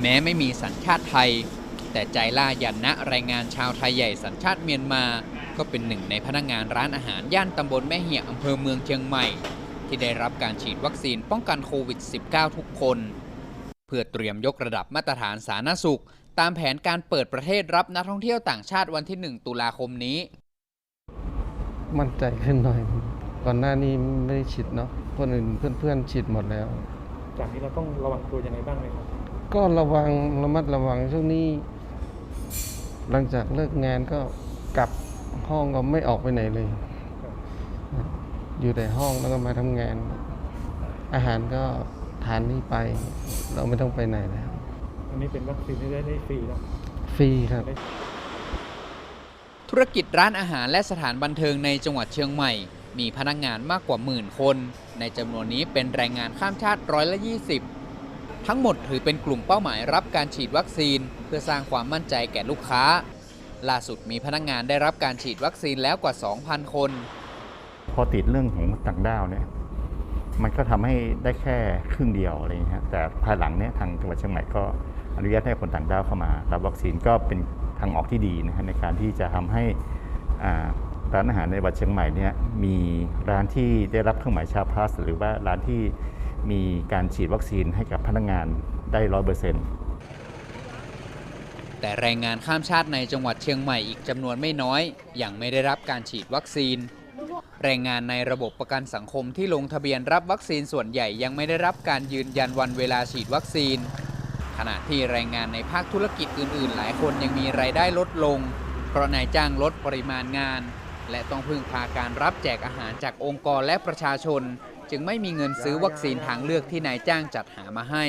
แม้ไม่มีสัญชาติไทย แต่ใจล่ายันนะแรงงานชาวไทยใหญ่สัญชาติเมียนมา ก็เป็นหนึ่งในพนักงานร้านอาหารย่านตำบลแม่เหี่ยอำเภอเมืองเชียงใหม่ ที่ได้รับการฉีดวัคซีนป้องกันโควิด -19 ทุกคน เพื่อเตรียมยกระดับมาตรฐานสาธารณสุข ตามแผนการเปิดประเทศรับนักท่องเที่ยวต่างชาติวันที่ 1 ตุลาคมนี้ มั่นใจขึ้นหน่อย ก่อนหน้านี้ไม่ได้ฉีดเนาะคนอื่นเพื่อนๆฉีดหมดแล้ว จากนี้เราต้องระวังตัวยังไงบ้างไหมครับ ก็ระวังระมัดระวังช่วงนี้ หลังจากเลิกงานก็กลับห้องก็ไม่ออกไปไหนเลย อยู่แต่ห้องแล้วก็มาทำงาน อาหารก็ทานนี่ไป เราไม่ต้องไปไหนแล้วอันนี้เป็นวัคซีนที่ได้ได้ฟรีเนาะฟรีครับ ธุรกิจร้านอาหารและสถานบันเทิงในจังหวัดเชียงใหม่ มีพนักงานมากกว่าหมื่นคน ในจำนวนนี้เป็นแรงงานข้ามชาติร้อยละ20 ทั้งหมดถือเป็นกลุ่มเป้าหมายรับการฉีดวัคซีน เพื่อสร้างความมั่นใจแก่ลูกค้า ล่าสุดมีพนักงานได้รับการฉีดวัคซีนแล้วกว่า 2,000 คน พอติดเรื่องของต่างด้าวเนี่ยมันก็ทำให้ได้แค่ครึ่งเดียวอะไรอย่างเงี้ยแต่ภายหลังเนี่ยทางจังหวัดเชียงใหม่ก็อนุญาตให้คนต่างด้าวเข้ามารับวัคซีนก็เป็นทางออกที่ดีนะฮะในการที่จะทำให้ร้านอาหารในจังหวัดเชียงใหม่เนี่ยมีร้านที่ได้รับเครื่องหมายชาพลัสหรือว่าร้านที่ มีการฉีดวัคซีนให้กับพนักงานได้ร้อยเปอร์เซ็นต์แต่แรงงานข้ามชาติในจังหวัดเชียงใหม่อีกจำนวนไม่น้อยยังไม่ได้รับการฉีดวัคซีน แรงงานในระบบประกันสังคมที่ลงทะเบียนรับวัคซีนส่วนใหญ่ยังไม่ได้รับการยืนยันวันเวลาฉีดวัคซีน ขณะที่แรงงานในภาคธุรกิจอื่น ๆ หลายคนยังมีรายได้ลดลง เพราะนายจ้างลดปริมาณงาน และต้องพึ่งพาการรับแจกอาหารจากองค์กรและประชาชน จึงไม่มีเงินซื้อวัคซีนทางเลือกที่นายจ้างจัดหามาให้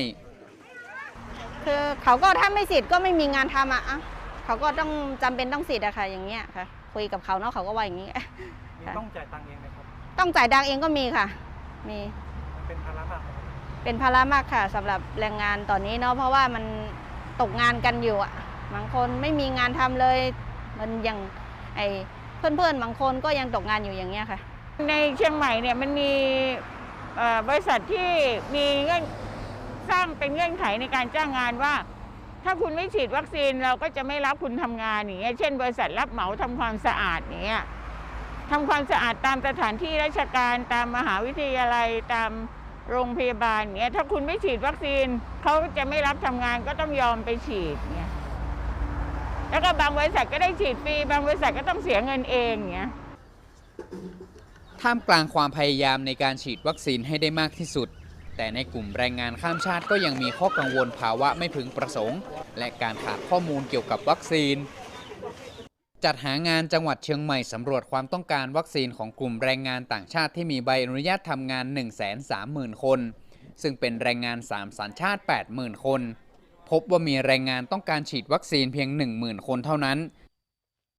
คือเขาก็ถ้าไม่สิทธิ์ก็ไม่มีงานทำอะอะเขาก็ต้องจำเป็นต้องสิทธิ์อะค่ะอย่างเงี้ยค่ะ คุยกับเขาเนาะเขาก็ว่าอย่างนี้มีค่ะต้องจ่ายตังค์เองนะครับต้องจ่ายดังเองก็มีค่ะ มีมันเป็นภาระมากไหมครับเป็นภาระมากค่ะสำหรับแรงงานตอนนี้เนาะเพราะว่ามันตกงานกันอยู่อะบางคนไม่มีงานทำเลย มันยังไอเพื่อนๆบางคนก็ยังตกงานอยู่อย่างเงี้ยค่ะ ในเชียงใหม่เนี่ยมันมีบริษัทที่มีเงื่อนสร้างเป็นเงื่อนไขในการจ้างงานว่า ถ้าคุณไม่ฉีดวัคซีนเราก็จะไม่รับคุณทำงานอย่างเงี้ยเช่น บริษัทรับเหมาทำความสะอาดอย่างเงี้ยทำความสะอาดตามสถานที่ราชการตามมหาวิทยาลัยตามโรงพยาบาลเงี้ยถ้าคุณไม่ฉีดวัคซีนเขาจะไม่รับทำงานก็ต้องยอมไปฉีดเงี้ยแล้วก็บางบริษัทก็ได้ฉีดฟรีบางบริษัทก็ต้องเสียเงินเองอย่างเงี้ย ท่ามกลางความพยายามในการฉีดวัคซีนให้ได้มากที่สุด แต่ในกลุ่มแรงงานข้ามชาติก็ยังมีข้อกังวลภาวะไม่พึงประสงค์ และการขาดข้อมูลเกี่ยวกับวัคซีน จัดหางานจังหวัดเชียงใหม่สำรวจความต้องการวัคซีนของกลุ่มแรงงานต่างชาติที่มีใบอนุญาตทำงาน 130,000 คน ซึ่งเป็นแรงงาน 3 สัญชาติ 80,000 คน พบว่ามีแรงงานต้องการฉีดวัคซีนเพียง 10,000 คนเท่านั้น